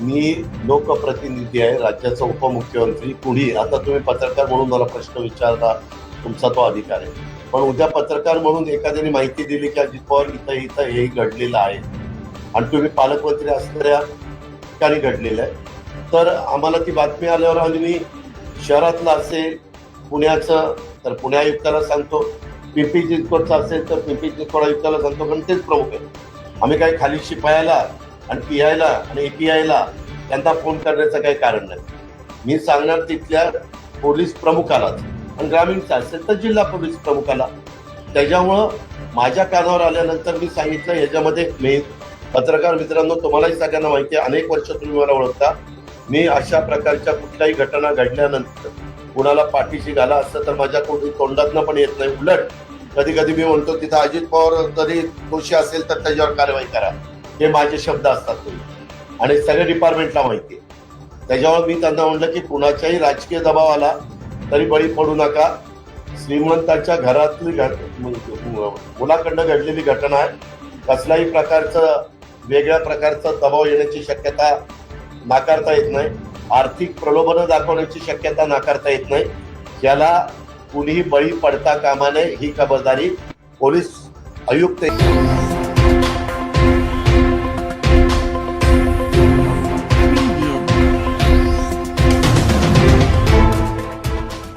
मी लोकप्रतिनिधी आहे राज्याचा उपमुख्यमंत्री कुणी? आता तुम्ही पत्रकार म्हणून मला प्रश्न विचारला तुमचा तो अधिकार आहे. पण उद्या पत्रकार म्हणून एखाद्याने माहिती दिली की अजित पवार इथं इथं हेही घडलेलं आहे. आणि तुम्ही पालकमंत्री असणाऱ्या ठिकाणी घडलेलं आहे. तर आम्हाला ती बातमी आल्यावर आम्ही मी शहरातलं असेल पुण्याचं तर पुणे आयुक्ताला सांगतो. पिंपरी चिंचवडचं असेल तर पिंपरी चिंचवड आयुक्ताला सांगतो कारण तेच प्रमुख आहे. आम्ही काही खाली शिपायाला आणि पी आयला आणि ए पी आयला त्यांना फोन करण्याचं काही कारण नाही. मी सांगणार तिथल्या पोलीस प्रमुखालाच आणि ग्रामीण असेल तर जिल्हा पोलीस प्रमुखाला. त्याच्यामुळं माझ्या कानावर आल्यानंतर मी सांगितलं ह्याच्यामध्ये मी पत्रकार मित्रांनो तुम्हालाही सगळ्यांना माहिती आहे अनेक वर्ष तुम्ही मला ओळखता. मी अशा प्रकारच्या कुठल्याही घटना घडल्यानंतर कुणाला पाठीशी घाला असतं तर माझ्या कोणी तोंडातनं पण येत नाही. उलट कधी कधी मी म्हणतो तिथं अजित पवार जरी दोषी असेल तर त्याच्यावर कारवाई करा. हे माझे शब्द असतात तुम्ही. आणि सगळ्या डिपार्टमेंटला माहिती आहे. त्याच्यावर मी त्यांना म्हणलं की कुणाच्याही राजकीय दबाव आला तरी बळी पडू नका. श्रीमंतांच्या घरातली घट- मुलाकडनं घडलेली घटना आहे. कसल्याही प्रकारचं वेगळ्या प्रकारचा दबाव येण्याची शक्यता नाकारता येत नाही. आर्थिक प्रलोभनं दाखवण्याची शक्यता नाकारता येत नाही. याला कुणीही बळी पडता कामा नये ही खबरदारी पोलीस आयुक्त